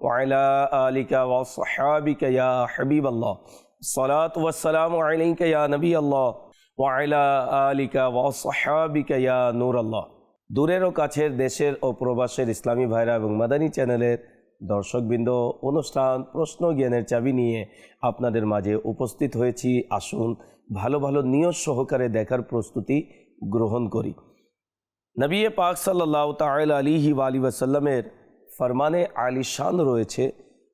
وعلى آلك وصحابك يا حبيب الله الصلاة والسلام عليك يا نبي الله وعلى آلك وصحابك يا نور الله দূরের ও কাছের দেশের ও প্রবাসের ইসলামী ভাইরা এবং মাদানী চ্যানেলের দর্শকবৃন্দ অনুষ্ঠান প্রশ্ন জ্ঞানের চাবি নিয়ে আপনাদের মাঝে উপস্থিত হয়েছি আসুন ভালো ভালো নিয়ত সহকারে দেখার প্রস্তুতি গ্রহণ করি নবী পাক সাল্লাহ তাল আলিহি আলী ওয়াসাল্লামের ফরমানে আলিশান রয়েছে।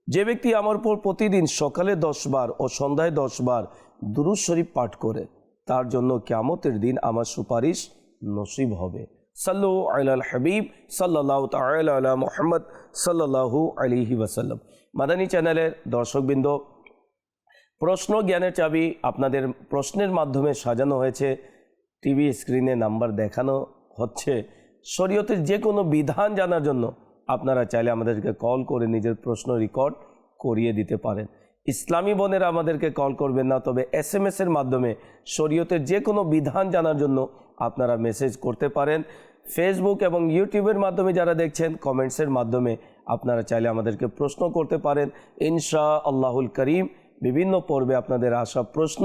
যে ব্যক্তি আমার উপর প্রতিদিন সকালে দশবার ও সন্ধ্যায় দশবার দুরুজ শরীফ পাঠ করে, তার জন্য ক্যামতের দিন আমার সুপারিশ নসিব হবে। সাল্লু আল হাবিব সাল্লাহ তাল মোহাম্মদ সাল্লাহু আলিহি ওয়াসাল্লাম। মাদানী চ্যানেলের দর্শকবৃন্দ, প্রশ্ন জ্ঞানের চাবি আপনাদের প্রশ্নের মাধ্যমে সাজানো হয়েছে। টিভি স্ক্রিনে নাম্বার দেখানো হচ্ছে। শরীয়তের যে কোনো বিধান জানার জন্য আপনারা চাইলে আমাদেরকে কল করে নিজের প্রশ্ন রেকর্ড করিয়ে দিতে পারেন। ইসলামী বোনেরা আমাদেরকে কল করবেন না, তবে এস এম এর মাধ্যমে শরীয়তের যে কোনো বিধান জানার জন্য আপনারা মেসেজ করতে পারেন। ফেসবুক এবং ইউটিউবের মাধ্যমে যারা দেখছেন কমেন্টসের মাধ্যমে আপনারা চাইলে আমাদেরকে প্রশ্ন করতে পারেন। ইনশা আল্লাহুল করিম বিভিন্ন পর্বে আপনাদের আসা প্রশ্ন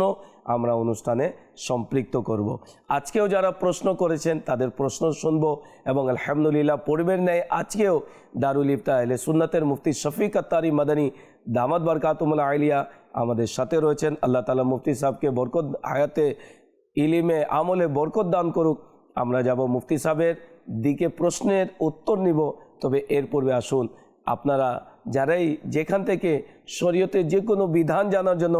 আমরা অনুষ্ঠানে সম্পৃক্ত করব। আজকেও যারা প্রশ্ন করেছেন, তাদের প্রশ্ন শুনব এবং আলহামদুলিল্লাহ পরিবের ন্যায় আজকেও দারুল ইফতা এলে সুন্নাতের মুফতি শফিক আত্তারি মাদানী দামাদ বারকাতুমুল্লা আলিয়া আমাদের সাথে রয়েছেন। আল্লাহ তালা মুফতি সাহেবকে বরকত আয়াতে ইলিমে, আমলে বরকত দান করুক। আমরা যাব মুফতি সাহেবের দিকে প্রশ্নের উত্তর নিব। তবে এর পূর্বে আসুন, আপনারা যারাই যেখান থেকে শরীয়তের যে কোনো বিধান জানার জন্য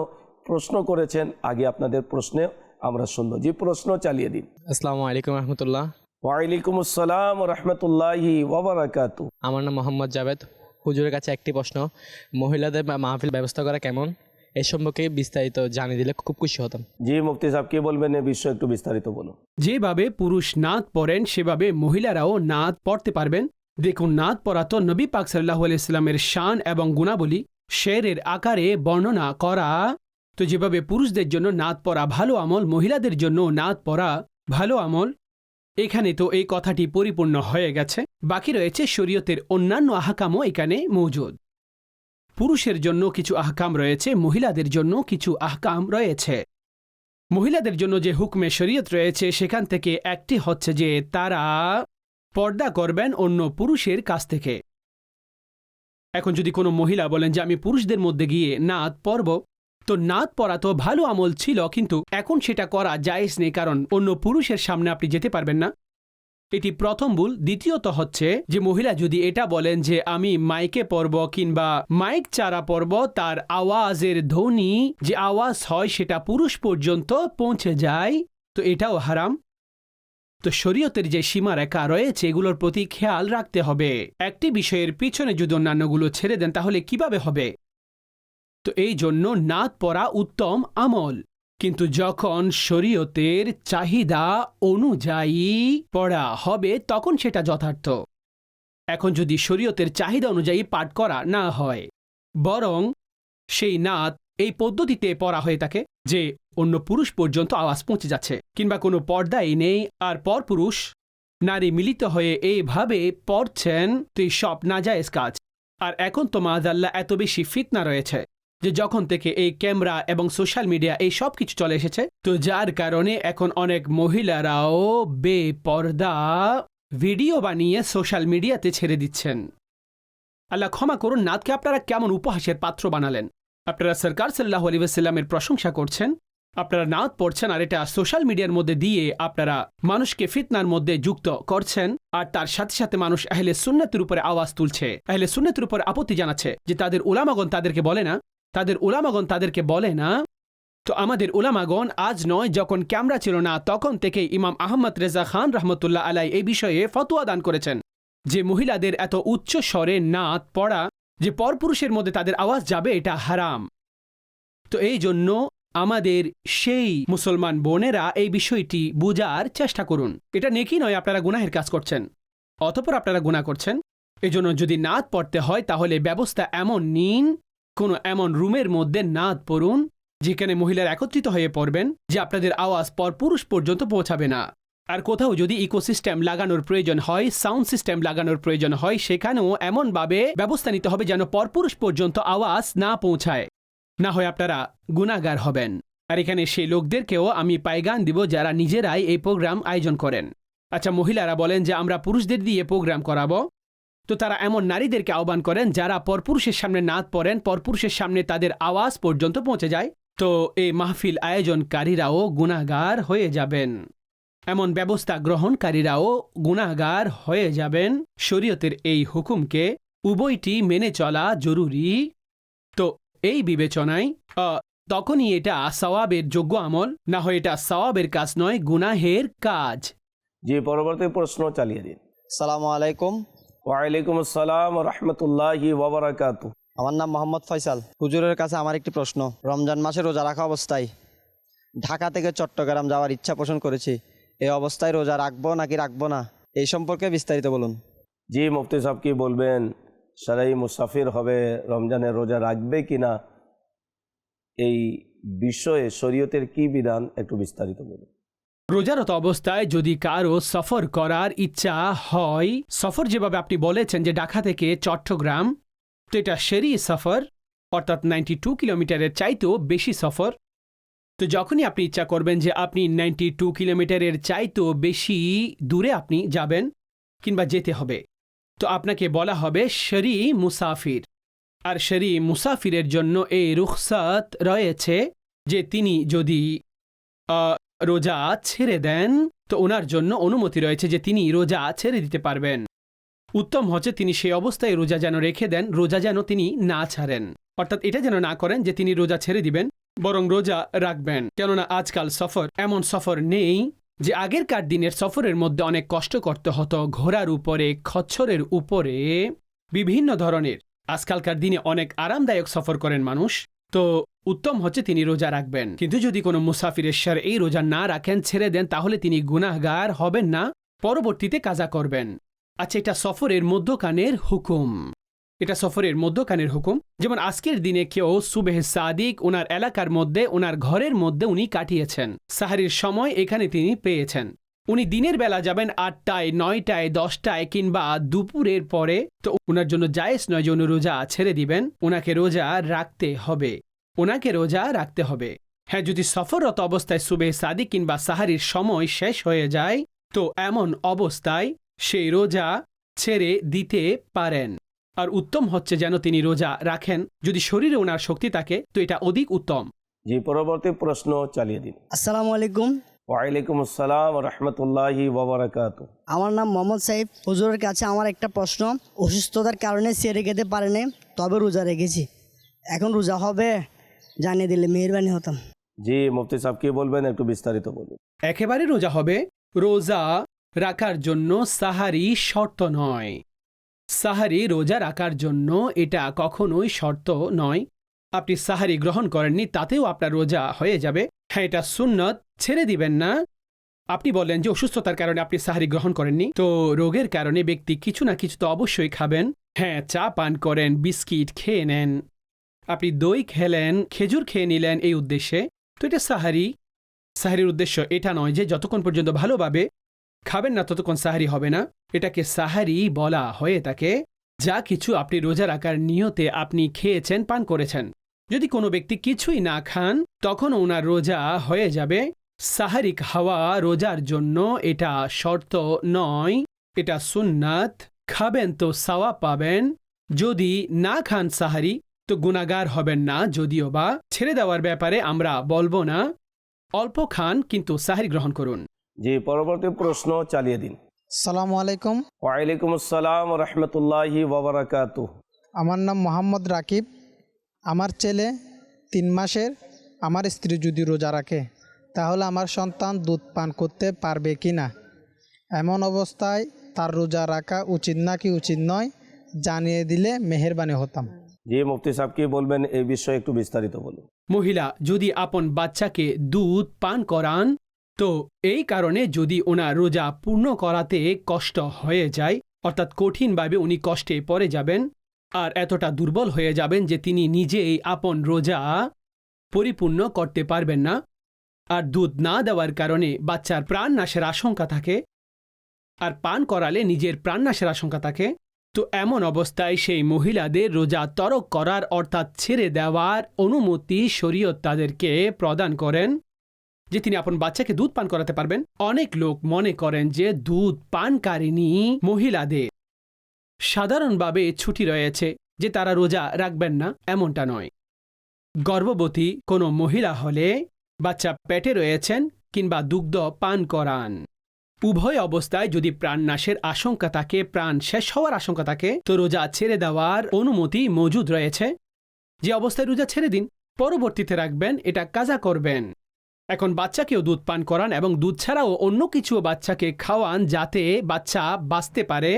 প্রশ্ন করেছেন আগে আপনাদের প্রশ্নে আমরা শুনব। যে প্রশ্ন চালিয়ে দিন। আসসালামু আলাইকুম রহমতুল্লাহ। ওয়ালাইকুম আসসালাম রহমতুল্লাহি ওবরাকাতু আমার নাম মোহাম্মদ জাভেদ। হুজুরের কাছে একটি প্রশ্ন। মহিলাদের মাহফিল ব্যবস্থা করা কেমন? এ সম্পর্কে বিস্তারিত জানিয়ে দিলে খুব খুশি হতাম। জি মুফতি সাহেব কি বলবেন এ বিষয়ে একটু বিস্তারিত বলুন। যেভাবে পুরুষ নাত পড়েন সেভাবে মহিলারাও নাত পড়তে পারবেন। দেখুন নাত পড়া তো নবী পাক সাল্লাহ ইসলামের শান এবং গুণাবলী, শেরের আকারে বর্ণনা করা। তো যেভাবে পুরুষদের জন্য নাত পড়া ভালো আমল, মহিলাদের জন্য নাত পড়া ভালো আমল, এখানে তো এই কথাটি পরিপূর্ণ হয়ে গেছে। বাকি রয়েছে শরীয়তের অন্যান্য আহকামও এখানে মৌজুদ। পুরুষের জন্য কিছু আহকাম রয়েছে, মহিলাদের জন্য কিছু আহকাম রয়েছে। মহিলাদের জন্য যে হুকমে শরীয়ত রয়েছে, সেখান থেকে একটি হচ্ছে যে তারা পর্দা করবেন অন্য পুরুষের কাছ থেকে। এখন যদি কোনো মহিলা বলেন যে, আমি পুরুষদের মধ্যে গিয়ে নাত পরব, তো নাত পরা তো ভালো আমল ছিল, কিন্তু এখন সেটা করা জায়েজ নেই, কারণ অন্য পুরুষের সামনে আপনি যেতে পারবেন না। এটি প্রথম ভুল। দ্বিতীয়ত হচ্ছে যে, মহিলা যদি এটা বলেন যে, আমি মাইকে পরব কিংবা মাইক চারা পরব, তার আওয়াজের ধ্বনি যে আওয়াজ হয় সেটা পুরুষ পর্যন্ত পৌঁছে যায়, তো এটাও হারাম। তো শরীয়তের যে সীমারেখা রয়েছে, এগুলোর প্রতি খেয়াল রাখতে হবে। একটি বিষয়ের পিছনে যদি অন্যান্যগুলো ছেড়ে দেন, তাহলে কীভাবে হবে? তো এই জন্য নাত পড়া উত্তম আমল। কিন্তু যখন শরীয়তের চাহিদা অনুযায়ী পড়া হবে, তখন সেটা যথার্থ। এখন যদি শরীয়তের চাহিদা অনুযায়ী পাঠ করা না হয়, বরং সেই নাত এই পদ্ধতিতে পড়া হয়ে থাকে যে অন্য পুরুষ পর্যন্ত আওয়াজ পৌঁছে যাচ্ছে, কিংবা কোনো পর্দাই নেই, আর পরপুরুষ নারী মিলিত হয়ে এইভাবে পড়ছেন তো এই সব নাজায়েজ কাজ। আর এখন তো মাজাল্লা এত বেশি ফিতনা রয়েছে যে যখন থেকে এই ক্যামেরা এবং সোশ্যাল মিডিয়া এই সব কিছু চলে এসেছে, তো যার কারণে এখন অনেক মহিলারাও বেপর্দা ভিডিও বানিয়ে সোশ্যাল মিডিয়াতে ছেড়ে দিচ্ছেন। আল্লাহ ক্ষমা করুন নাথকে আপনারা কেমন উপহাসের পাত্র বানালেন। আপনারা সরকার সাল্লাহ আলিবাসাল্লামের প্রশংসা করছেন আপনারা নাত পড়ছেন আর এটা সোশ্যাল মিডিয়ার মধ্যে দিয়ে আপনারা মানুষকে ফিতনার মধ্যে যুক্ত করছেন আর তার সাথে সাথে মানুষ আহলে সুন্নতের উপরে আওয়াজ তুলছে। আহলে সুন্নতের উপরে আপত্তি জানাচ্ছে যে তাদের উলামাগণ তাদেরকে বলে না? তাদের উলামাগণ তাদেরকে বলে না? তো আমাদের উলামাগণ আজ নয়, যখন ক্যামেরা ছিল না, তখন থেকে ইমাম আহমদ রেজা খান রহমতুল্লাহ আলাই এই বিষয়ে ফতোয়া দান করেছেন যে মহিলাদের এত উচ্চ স্বরে নাত পড়া যে পরপুরুষের মধ্যে তাদের আওয়াজ যাবে, এটা হারাম। তো এই জন্য আমাদের সেই মুসলমান বোনেরা এই বিষয়টি বোঝার চেষ্টা করুন। এটা নেকি নয়, আপনারা গুনাহের কাজ করছেন। অতপর আপনারা গুনাহ করছেন। এজন্য যদি নাদ পড়তে হয়, তাহলে ব্যবস্থা এমন নিন, কোনো এমন রুমের মধ্যে নাদ পড়ুন, যেখানে মহিলারা একত্রিত হয়ে পড়বেন, যে আপনাদের আওয়াজ পর পুরুষ পর্যন্ত পৌঁছাবে না। আর কোথাও যদি ইকোসিস্টেম লাগানোর প্রয়োজন হয়, সাউন্ড সিস্টেম লাগানোর প্রয়োজন হয়, সেখানেও এমনভাবে ব্যবস্থা নিতে হবে যেন পরপুরুষ পর্যন্ত আওয়াজ না পৌঁছায়। না হয় আপনারা গুণাগার হবেন। আর এখানে সেই লোকদেরকেও আমি পায়গান দিব যারা নিজেরাই এই প্রোগ্রাম আয়োজন করেন। আচ্ছা মহিলারা বলেন যে আমরা পুরুষদের দিয়ে প্রোগ্রাম করাবো। তো তারা এমন নারীদেরকে আহ্বান করেন যারা পরপুরুষের সামনে নাচ পড়েন, পরপুরুষের সামনে তাদের আওয়াজ পর্যন্ত পৌঁছে যায়। তো এই মাহফিল আয়োজনকারীরাও গুণাগার হয়ে যাবেন। এমন ব্যবস্থা গ্রহণকারীরাও গুণাগার হয়ে যাবেন। শরীয়তের এই হুকুমকে উভয়টি মেনে চলা জরুরি। এই বিবেচনায় তখনই এটা সওয়াবের যোগ্য আমল না হয় এটা সওয়াবের কাজ নয় গুনাহের কাজ। জি পরবর্তী প্রশ্ন চালিয়ে দিন। সালামু আলাইকুম। ওয়ালাইকুম আসসালাম রহমতুল্লাহি ওবরাকাতু আমার নাম মোহাম্মদ ফয়সাল। হুজুরের কাছে আমার একটি প্রশ্ন। রমজান মাসে রোজা রাখা অবস্থায় ঢাকা থেকে চট্টগ্রাম যাওয়ার ইচ্ছা পোষণ করেছি। এই অবস্থায় রোজা রাখব নাকি রাখব না? এই সম্পর্কে বিস্তারিত বলুন। জি মুফতি সাহেব কি বলবেন? সারাই মুসাফির হবে, রমজানের রোজা রাখবে কি না? এই বিষয়ে শরীয়তের কি বিধান একটু বিস্তারিত বলুন। রোজারত অবস্থায় যদি কারও সফর করার ইচ্ছা হয়, সফর যেভাবে আপনি বলেছেন যে ঢাকা থেকে চট্টগ্রাম, তো এটা সেরি সফর, অর্থাৎ নাইনটি টু কিলোমিটারের চাইতেও বেশি সফর। তো যখনই আপনি ইচ্ছা করবেন যে আপনি নাইনটি টু কিলোমিটারের চাইতেও বেশি দূরে আপনি যাবেন কিংবা যেতে হবে তো আপনাকে বলা হবে শরি মুসাফির। আর শরি মুসাফিরের জন্য এই রুখসাত রয়েছে যে তিনি যদি রোজা ছেড়ে দেন, তো ওনার জন্য অনুমতি রয়েছে যে তিনি রোজা ছেড়ে দিতে পারবেন। উত্তম হচ্ছে তিনি সেই অবস্থায় রোজা যেন রেখে দেন, রোজা যেন তিনি না ছাড়েন। অর্থাৎ এটা যেন না করেন যে তিনি রোজা ছেড়ে দিবেন, বরং রোজা রাখবেন। কেননা আজকাল সফর, এমন সফর নেই যে আগেরকার দিনের সফরের মধ্যে অনেক কষ্ট করতে হতো, ঘোড়ার উপরে, খচ্ছরের উপরে, বিভিন্ন ধরনের। আজকালকার দিনে অনেক আরামদায়ক সফর করেন মানুষ, তো উত্তম হচ্ছে তিনি রোজা রাখবেন। কিন্তু যদি কোনো মুসাফিরের এই রোজা না রাখেন, ছেড়ে দেন, তাহলে তিনি গুনাহগার হবেন না, পরবর্তীতে কাজা করবেন। আচ্ছা এটা সফরের মধ্যকানের হুকুম। এটা সফরের মধ্যকানের হুকুম। যেমন আজকের দিনে কেউ সুবেহ সাদিক ওনার এলাকার মধ্যে, ওনার ঘরের মধ্যে উনি কাটিয়েছেন। সাহারির সময় এখানে তিনি পেয়েছেন। উনি দিনের বেলা যাবেন আটটায়, নয়টায়, দশটায় কিংবা দুপুরের পরে। তো ওনার জন্য জায়েজ নয় যে উনি রোজা ছেড়ে দিবেন, ওনাকে রোজা রাখতে হবে। ওনাকে রোজা রাখতে হবে। হ্যাঁ যদি সফররত অবস্থায় সুবে সাদি কিংবা সাহারির সময় শেষ হয়ে যায়, তো এমন অবস্থায় সেই রোজা ছেড়ে দিতে পারেন। আর উত্তম হচ্ছে যেন তিনি রোজা রাখেন। যদি শরীরে ওনার শক্তি থাকে তো এটা অধিক উত্তম। জি পরবর্তী প্রশ্ন চালিয়ে দিন। আসসালামু আলাইকুম। ওয়ালাইকুম আসসালাম রহমতুল্লাহি ওবরাকাতু আমার নাম মোহাম্মদ সাইফ। হুজুরের কাছে আমার একটা প্রশ্ন। অসুস্থতার কারণে সেরে খেতে পারেনি তবে রোজা রেখেছি। এখন রোজা হবে জানিয়ে দিলে মেহরবানি হতাম। জি মুফতি সাহেব কি বলবেন? একটু বিস্তারিত বলুন। একেবারে রোজা হবে রোজা রাখার জন্য সাহারি শর্ত নয়। সাহারি রোজা রাখার জন্য এটা কখনোই শর্ত নয়। আপনি সাহারি গ্রহণ করেননি, তাতেও আপনার রোজা হয়ে যাবে। হ্যাঁ এটা সুন্নত, ছেড়ে দিবেন না। আপনি বললেন যে অসুস্থতার কারণে আপনি সাহারি গ্রহণ করেননি। তো রোগের কারণে ব্যক্তি কিছু না কিছু তো অবশ্যই খাবেন। হ্যাঁ চা পান করেন, বিস্কিট খেয়ে নেন। আপনি দই খেলেন, খেজুর খেয়ে নিলেন এই উদ্দেশ্যে। তো এটা সাহারি। সাহারির উদ্দেশ্য এটা নয় যে যতক্ষণ পর্যন্ত ভালোভাবে খাবেন না ততক্ষণ সাহারি হবে না। এটাকে সাহারি বলা হয়ে থাকে, যা কিছু আপনি রোজা রাখার নিয়তে আপনি খেয়েছেন, পান করেছেন। যদি কোনো ব্যক্তি কিছুই না খান তখন ওনার রোজা হয়ে যাবে। সাহারিক হাওয়া রোজার জন্য এটা শর্ত নয়, এটা সুন্নাত। খাবেন তো সাওয়া পাবেন, যদি না খান সাহারি, তো গুণাগার হবেন না, যদিও বা ছেড়ে দেওয়ার ব্যাপারে আমরা বলব না। অল্প খান, কিন্তু সাহারি গ্রহণ করুন। জি, পরবর্তী প্রশ্ন চালিয়ে দিন। সালামু আলাইকুম। ওয়ালাইকুম আসসালাম রহমতুল্লাহি ওবরাকাতু আমার নাম মোহাম্মদ রাকিব। আমার ছেলে তিন মাসের। আমার স্ত্রী যদি রোজা রাখে তাহলে আমার সন্তান দুধ পান করতে পারবে কি না? এমন অবস্থায় তার রোজা রাখা উচিত নাকি উচিত নয় জানিয়ে দিলে মেহেরবানি হতাম। যে মুফতি সাহেব কি বলবেন এই বিষয়ে একটু বিস্তারিত বলুন। মহিলা যদি আপন বাচ্চাকে দুধ পান করান তো এই কারণে যদি ওনার রোজা পূর্ণ করাতে কষ্ট হয়ে যায়, অর্থাৎ কঠিনভাবে উনি কষ্টে পড়ে যাবেন আর এতটা দুর্বল হয়ে যাবেন যে তিনি নিজেই আপন রোজা পরিপূর্ণ করতে পারবেন না আর দুধ না দেওয়ার কারণে বাচ্চার প্রাণ নাশের আশঙ্কা থাকে আর পান করালে নিজের প্রাণ নাশের আশঙ্কা থাকে, তো এমন অবস্থায় সেই মহিলাদের রোজা তরক করার অর্থাৎ ছেড়ে দেওয়ার অনুমতি শরীয়ত তাদেরকে প্রদান করেন। যে তিনি আপন বাচ্চাকে দুধ পান করাতে পারবেন। অনেক লোক মনে করেন যে দুধ পানকারিনী মহিলাদের। সাধারণভাবে ছুটি রয়েছে যে তারা রোজা রাখবেন না, এমনটা নয়। গর্ভবতী কোনো মহিলা হলে বাচ্চা পেটে রয়েছেন কিংবা দুগ্ধ পান করান। উভয় অবস্থায় যদি প্রাণ নাশের আশঙ্কা থাকে, প্রাণ শেষ হওয়ার আশঙ্কা থাকে, তো রোজা ছেড়ে দেওয়ার অনুমতি মজুদ রয়েছে। যে অবস্থায় রোজা ছেড়ে দিন, পরবর্তীতে রাখবেন, এটা কাজা করবেন। এখন বাচ্চাকেও দুধ পান করান এবং দুধ ছাড়াও অন্য কিছু বাচ্চাকে খাওয়ান যাতে বাচ্চা বাঁচতে পারে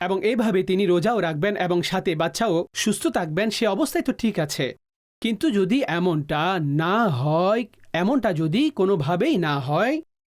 এবং এইভাবে তিনি রোজাও রাখবেন এবং সাথে বাচ্চাও সুস্থ থাকবেন, সে অবস্থায় তো ঠিক আছে। কিন্তু যদি এমনটা না হয়, এমনটা যদি কোনোভাবেই না হয়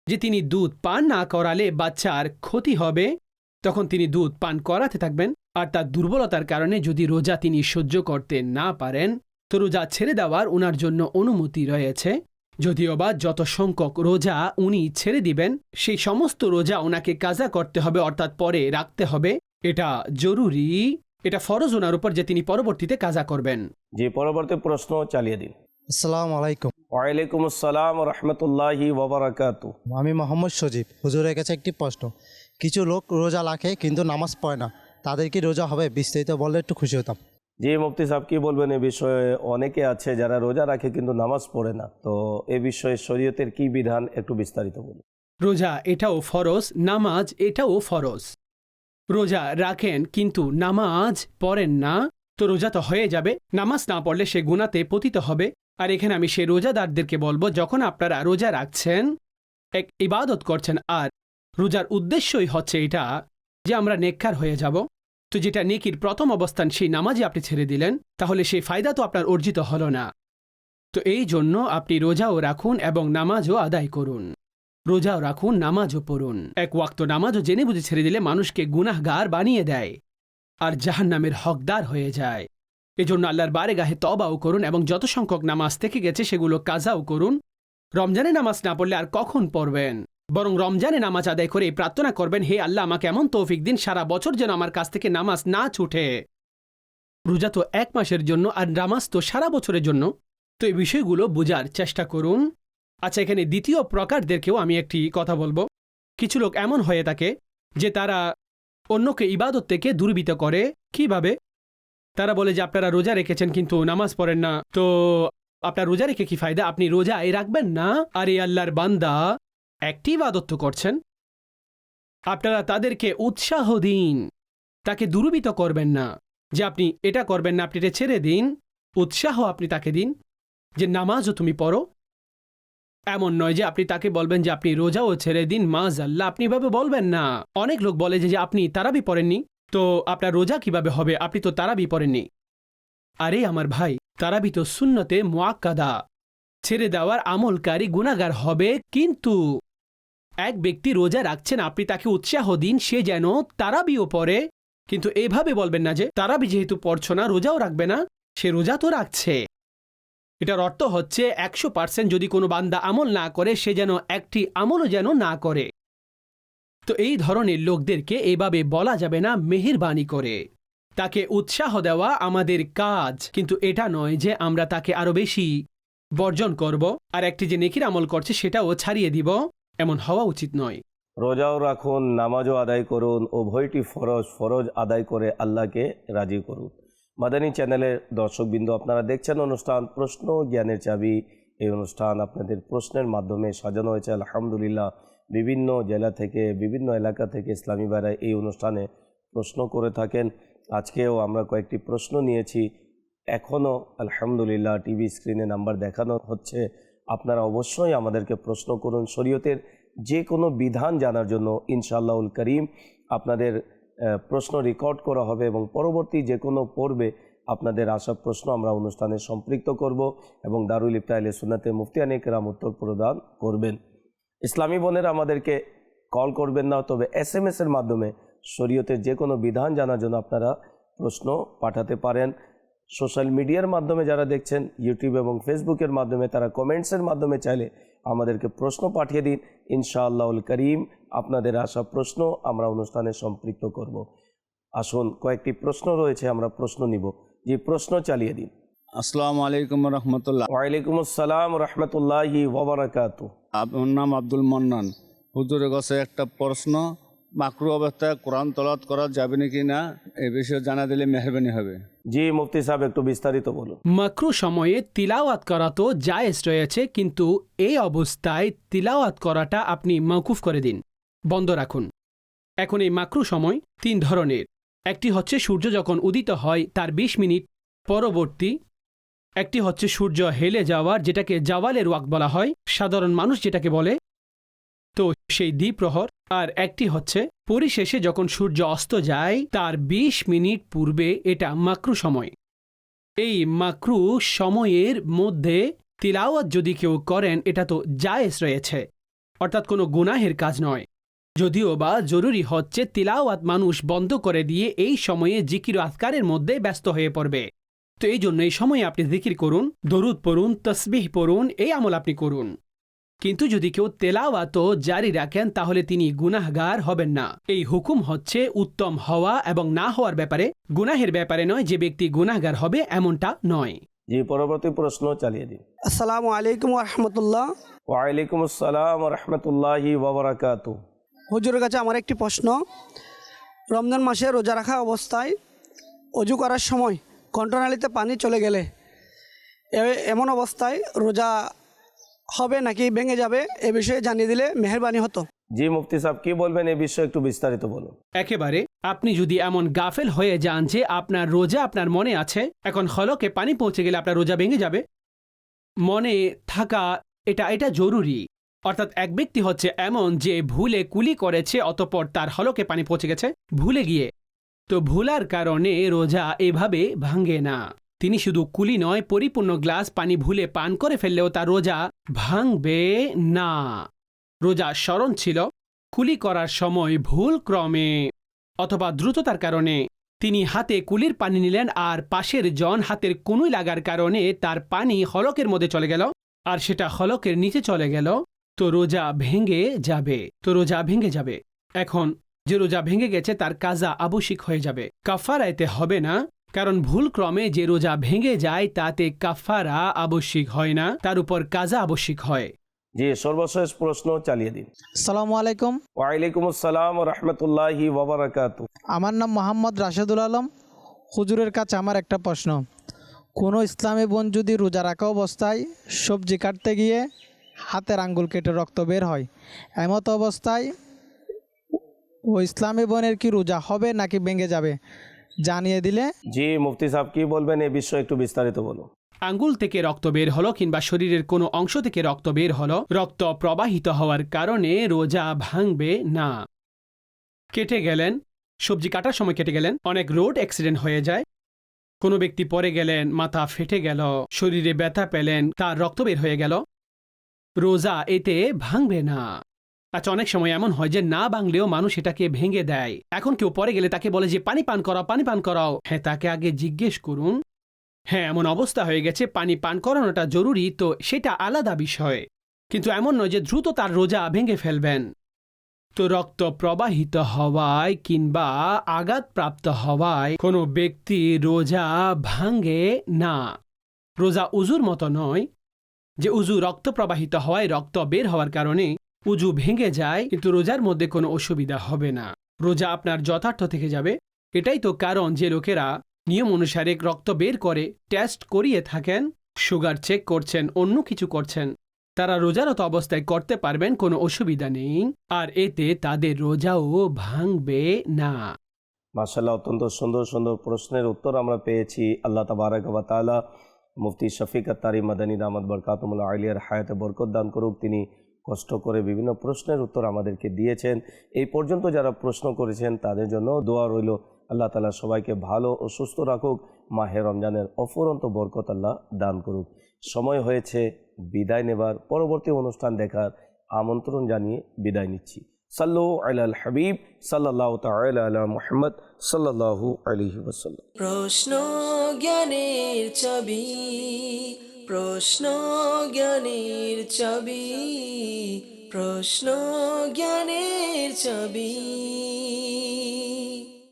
যে তিনি দুধ পান না করালে বাচ্চার ক্ষতি হবে, তখন তিনি দুধ পান করাতে থাকবেন। আর তার দুর্বলতার কারণে যদি রোজা তিনি সহ্য করতে না পারেন, তো রোজা ছেড়ে দেওয়ার ওনার জন্য অনুমতি রয়েছে। যদিও বা যত সংখ্যক রোজা উনি ছেড়ে দিবেন সেই সমস্ত রোজা ওনাকে কাজা করতে হবে অর্থাৎ পরে রাখতে হবে। এটা জরুরি এটা ফরজ ওনার উপর যে তিনি পরবর্তীতে কাজা করবেন। যে পরবর্তী প্রশ্ন চালিয়ে দিন। আসসালামু আলাইকুম। ওয়ালাইকুম আসসালাম রহমতুল্লাহি ওবরাকাত। আমি মোহাম্মদ সজীব হুজুরের কাছে একটি প্রশ্ন। কিছু লোক রোজা রাখে কিন্তু নামাজ পড়ে না। তাদের কি রোজা হবে? বিস্তারিত বললে একটু খুশি হতাম। জি, মুফতি সাহেব কি বলবেন এ বিষয়ে অনেকে আছে যারা রোজা রাখে কিন্তু নামাজ পড়ে না। তো এ বিষয়ে শরীয়তের কি বিধান একটু বিস্তারিত বলুন। রোজা এটাও ফরজ, নামাজ এটাও ফরজ। রোজা রাখেন কিন্তু নামাজ পড়েন না, তো রোজা তো হয়ে যাবে। নামাজ না পড়লে সে গুনাতে পতিত হবে। আর এখানে আমি সে রোজাদারদেরকে বলব, যখন আপনারা রোজা রাখছেন, এক ইবাদত করছেন, আর রোজার উদ্দেশ্যই হচ্ছে এটা যে আমরা নেককার হয়ে যাব। তো যেটা নেকির প্রথম অবস্থান সেই নামাজে আপনি ছেড়ে দিলেন, তাহলে সেই ফায়দা তো আপনার অর্জিত হল না। তো এই জন্য আপনি রোজাও রাখুন এবং নামাজও আদায় করুন। রোজাও রাখুন, নামাজও পড়ুন। এক ওয়াক্ত নামাজও জেনে বুঝে ছেড়ে দিলে মানুষকে গুনাহগার বানিয়ে দেয় আর জাহান্নামের হকদার হয়ে যায়। এজন্য আল্লাহর বারে গাহে তবাও করুন এবং যত সংখ্যক নামাজ থেকে গেছে সেগুলো কাজাও করুন। রমজানে নামাজ না পড়লে আর কখন পড়বেন? বরং রমজানে নামাজ আদায় করে প্রার্থনা করবেন, হে আল্লাহ, আমাকে এমন তৌফিক দিন, সারা বছর যেন আমার কাছ থেকে নামাজ না ছুটে। রোজা তো এক মাসের জন্য আর নামাজ তো সারা বছরের জন্য। তো এই বিষয়গুলো বোঝার চেষ্টা করুন। আচ্ছা এখানে দ্বিতীয় প্রকারদেরকেও আমি একটি কথা বলব। কিছু লোক এমন হয়ে থাকে যে তারা অন্যকে ইবাদত থেকে দুর্বিত করে। কীভাবে? তারা বলে যে, আপনারা রোজা রেখেছেন কিন্তু নামাজ পড়েন না। তো আপনার রোজা রেখে কি ফায়দা? আপনি রোজা এ রাখবেন না? আর আল্লাহর বান্দা। একটি ইবাদত তো করছেন। আপনারা তাদেরকে উৎসাহ দিন। তাকে দুর্বৃত করবেন না। যে আপনি এটা করবেন না, আপনি এটা ছেড়ে দিন। উৎসাহ আপনি তাকে দিন যে নামাজও তুমি পড়ো। এমন নয় যে আপনি তাকে বলবেন যে আপনি রোজাও ছেড়ে দিন মাজ আল্লাহ আপনি এভাবে বলবেন না। অনেক লোক বলে যে আপনি তারাবি পড়েননি। তো আপনার রোজা কীভাবে হবে? আপনি তো তারাবি পড়েননি। আরে আমার ভাই, তারাবি তো শূন্যতে মোয়াক্কাদা ছেড়ে দেওয়ার আমলকারী গুণাগার হবে কিন্তু এক ব্যক্তি রোজা রাখছেন, আপনি তাকে উৎসাহ দিন, সে যেন তারাবিও পড়ে। কিন্তু এভাবে বলবেন না যে, তারাবি যেহেতু পড়ছ না, রোজাও রাখবে না, সে রোজা তো রাখছে। এটার অর্থ হচ্ছে একশো পার্সেন্ট যদি কোনো বান্দা আমল না করে, সে যেন একটি আমলও যেন না করে। তো এই ধরনের লোকদেরকে এভাবে বলা যাবে না মেহেরবানি করে। তাকে উৎসাহ দেওয়া আমাদের কাজ, কিন্তু এটা নয় যে আমরা তাকে আরও বেশি বর্জন করব, আর একটি যে নেকির আমল করছে, সেটাও ছাড়িয়ে দিব। এমন হওয়া উচিত নয়। রোজাও রাখুন, নামাজও আদায় করুন উভয়টি ফরজ ফরজ আদায় করে আল্লাহকে রাজি করুন। মাদানী চ্যানেলের দর্শকবৃন্দ, আপনারা দেখছেন অনুষ্ঠান প্রশ্ন জ্ঞানের চাবি। এই অনুষ্ঠান আপনাদের প্রশ্নের মাধ্যমে সাজানো হয়েছে। আলহামদুলিল্লাহ, বিভিন্ন জেলা থেকে, বিভিন্ন এলাকা থেকে ইসলামী ভাইরা এই অনুষ্ঠানে প্রশ্ন করে থাকেন। আজকেও আমরা কয়েকটি প্রশ্ন নিয়েছি। এখনও আলহামদুলিল্লাহ, টিভি স্ক্রিনে নাম্বার দেখানো হচ্ছে। আপনারা অবশ্যই আমাদেরকে প্রশ্ন করুন শরীয়তের যে কোনো বিধান জানার জন্য ইনশাআল্লাহুল করিম আপনাদের প্রশ্ন রেকর্ড করা হবে এবং পরবর্তী যে কোনো পর্বে আপনাদের আশা প্রশ্ন আমরা অনুষ্ঠানে সম্পৃক্ত করব এবং দারুল ইফতাইলে সুনাতে মুফতিয়ানি কেরাম উত্তর প্রদান করবেন। ইসলামী বোনেরা আমাদেরকে কল করবেন না, তবে এস এম এর মাধ্যমে শরীয়তের যে কোনো বিধান জানার জন্য আপনারা প্রশ্ন পাঠাতে পারেন। সোশ্যাল মিডিয়ার মাধ্যমে যারা দেখছেন ইউটিউব এবং ফেসবুকের মাধ্যমে তারা কমেন্টসের মাধ্যমে চাইলে আমাদেরকে প্রশ্ন পাঠিয়ে দিন। ইনশাআল্লাহুল করিম আপনাদের আসা প্রশ্ন আমরা অনুষ্ঠানে সম্পৃক্ত করব। আসুন কয়েকটি প্রশ্ন রয়েছে আমরা প্রশ্ন নিব। যে প্রশ্ন চালিয়ে দিন। আসসালামু আলাইকুম রহমতুল্লাহ। ওয়ালাইকুম আসসালাম রহমতুল্লাহি ওবরাকাত আমার নাম আব্দুল মন্নান। হুজুরের কাছে একটা প্রশ্ন মাকরু অবস্থায় কোরআন তলাত করা যাবে নাকি না এ বিষয়ে জানা দিলে মেহরবানি হবে। জি মুফতি সাহেব একটু বিস্তারিত বলুন। মাকরু সময়ে তিলাওয়াত করা তো জায়েজ রয়েছে কিন্তু এই অবস্থায় তিলাওয়াত করাটা আপনি মৌকুফ করে দিন। বন্ধ রাখুন। এখন এই মাকরু সময় তিন ধরনের। একটি হচ্ছে সূর্য যখন উদিত হয় তার ২০ মিনিট। পরবর্তী একটি হচ্ছে সূর্য হেলে যাওয়ার যেটাকে জাওয়ালের ওয়াক বলা হয়। সাধারণ মানুষ যেটাকে বলে তো সেই দ্বিপ্রহর। আর একটি হচ্ছে, পরিশেষে যখন সূর্য অস্ত যায়, তার ২০ মিনিট পূর্বে এটা মাকরু সময়। এই মাকরু সময়ের মধ্যে তিলাওয়াত যদি কেউ করেন, এটা তো জায়েজ রয়েছে। অর্থাৎ কোনো গুনাহের কাজ নয়। যদিও বা জরুরি হচ্ছে তিলাওয়াত মানুষ বন্ধ করে দিয়ে এই সময়ে জিকির আজকারের মধ্যে ব্যস্ত হয়ে পড়বে। তো এই জন্য এই সময়ে আপনি জিকির করুন, দরুদ পড়ুন, তসবিহ পড়ুন, এই আমল আপনি করুন। কিন্তু যদি কেউ তেলাওয়াতও জারি রাখেন তাহলে তিনি গুনাহগার হবেন না। এই হুকুম হচ্ছে উত্তম হওয়া এবং না হওয়ার ব্যাপারে। গুনাহের ব্যাপারে নয় যে ব্যক্তি গুনাহগার হবে এমনটা নয়। জি পরবর্তী প্রশ্ন চালিয়ে দিন। আসসালামু আলাইকুম রহমতুল্লাহ ওয়ালাইকুম আসসালাম রহমতুল্লাহি ওবরাকাত হুজুরের কাছে আমার একটি প্রশ্ন। রমজান মাসে রোজা রাখা অবস্থায় অজু করার সময় কণ্ঠনালীতে পানি চলে গেলে এ- এমন অবস্থায় রোজা হবে নাকি ভেঙে যাবে এ বিষয়ে জানিয়ে দিলে মেহরবানি হতো। জি মুফতি সাহেব কি বলবেন এই বিষয়ে একটু বিস্তারিত বলুন। একেবারে আপনি যদি এমন গাফেল হয়ে যান যে আপনার রোজা আপনার মনে আছে এখন হলকে পানি পৌঁছে গেলে আপনার রোজা ভেঙে যাবে। মনে থাকা এটা এটা জরুরি। অর্থাৎ এক ব্যক্তি হচ্ছে এমন যে ভুলে কুলি করেছে অতপর তার হলকে পানি পৌঁছে গেছে ভুলে গিয়ে। তো ভুলার কারণে রোজা এভাবে ভাঙে না। তিনি শুধু কুলি নয়, পরিপূর্ণ গ্লাস পানি ভুলে পান করে ফেললেও তার রোজা ভাঙবে না। রোজা স্মরণ ছিল, কুলি করার সময় ভুল ক্রমে অথবা দ্রুততার কারণে। তিনি হাতে কুলির পানি নিলেন আর পাশের জন হাতের কুনুই লাগার কারণে তার পানি হলকের মধ্যে চলে গেল আর সেটা হলকের নিচে চলে গেল। তো রোজা ভেঙে যাবে, তো রোজা ভেঙে যাবে। এখন যে রোজা ভেঙে গেছে তার কাজা আবশ্যিক হয়ে যাবে। কাফারা এতে হবে না কারণ ভুল ক্রমে যে রোজা ভেঙে যায় তাতে কাফারা আবশ্যিক হয় না তার উপর কাজা আবশ্যিক হয়। জি সর্বশেষ প্রশ্ন চালিয়ে দিন। সালাম আলাইকুম। ওয়ালাইকুম আসসালাম রহমতুল্লাহি ওবরাকাত আমার নাম মোহাম্মদ রাশেদুল আলম। হুজুরের কাছে আমার একটা প্রশ্ন। কোনো ইসলামী বোন যদি রোজা রাখা অবস্থায় সবজি কাটতে গিয়ে হাতের আঙ্গুল কেটে রক্ত বের হয় এমত অবস্থায় ও ইসলামী বোনের কি রোজা হবে নাকি ভেঙে যাবে? জানিয়ে দিলে? জি মুফতি সাহেব কি বলবেন এই বিষয়ে একটু বিস্তারিত বলুন। আঙ্গুল থেকে রক্ত বের হলো কিংবা শরীরের কোনো অংশ থেকে রক্ত বের হলো রক্ত প্রবাহিত হওয়ার কারণে রোজা ভাঙবে না। কেটে গেলেন সবজি কাটার সময় কেটে গেলেন অনেক রোড অ্যাক্সিডেন্ট হয়ে যায়। কোনো ব্যক্তি পরে গেলেন মাথা ফেটে গেল শরীরে ব্যথা পেলেন তার রক্ত বের হয়ে গেল। রোজা এতে ভাঙবে না। আচ্ছা অনেক সময় এমন হয় যে না ভাঙলেও মানুষ এটাকে ভেঙে দেয়। এখন কেউ পরে গেলে তাকে বলে যে, পানি পান করাও, পানি পান করাও। হ্যাঁ তাকে আগে জিজ্ঞেস করুন। হ্যাঁ এমন অবস্থা হয়ে গেছে, পানি পান করানোটা জরুরি, তো সেটা আলাদা বিষয়। কিন্তু এমন নয় যে দ্রুত তার রোজা ভেঙে ফেলবেন। তো রক্ত প্রবাহিত হওয়ায় কিংবা আঘাতপ্রাপ্ত হওয়ায় কোনো ব্যক্তি রোজা ভাঙে না। রোজা উজুর মতো নয় যে উজু রক্ত প্রবাহিত হওয়ায় রক্ত বের হওয়ার কারণে উজু ভেঙে যায়, কিন্তু রোজার মধ্যে কোনো অসুবিধা হবে না। রোজা আপনার যথার্থ থেকে যাবে। এটাই তো কারণ যে লোকেরা নিয়ম অনুসারে রক্ত বের করে টেস্ট করিয়ে থাকেন সুগার চেক করছেন, অন্য কিছু করছেন। তারা রোজারত অবস্থায় করতে পারবেন, কোনো অসুবিধা নেই। আর এতে তাদের রোজাও ভাঙবে না। মাসাল্লাহ অত্যন্ত সুন্দর সুন্দর প্রশ্নের উত্তর আমরা পেয়েছি। আল্লাহ তাবারাক ওয়া তাআলা মুফতি শফিক আত্তারি মাদানী দামাদ বরকাতমুল্লাহ আলিয়ার হায়াতে বরকত দান করুক। তিনি কষ্ট করে বিভিন্ন প্রশ্নের উত্তর আমাদেরকে দিয়েছেন। এই পর্যন্ত যারা প্রশ্ন করেছেন, তাদের জন্য দোয়া রইল। আল্লাহ তালা সবাইকে ভালো ও সুস্থ রাখুক। মাহে রমজানের অফুরন্ত বরকত আল্লাহ দান করুক। সময় হয়েছে, বিদায় নেবার। পরবর্তী অনুষ্ঠান দেখার আমন্ত্রণ জানিয়ে বিদায় নিচ্ছি। সাল্লু আলাল হাবিব সাল্লাহ তাল মুহাম্মদ সাল্লাহু আলহি প্রশ্ন জ্ঞানের ছবি প্রশ্ন জ্ঞানের ছবি প্রশ্ন জ্ঞানের ছবি।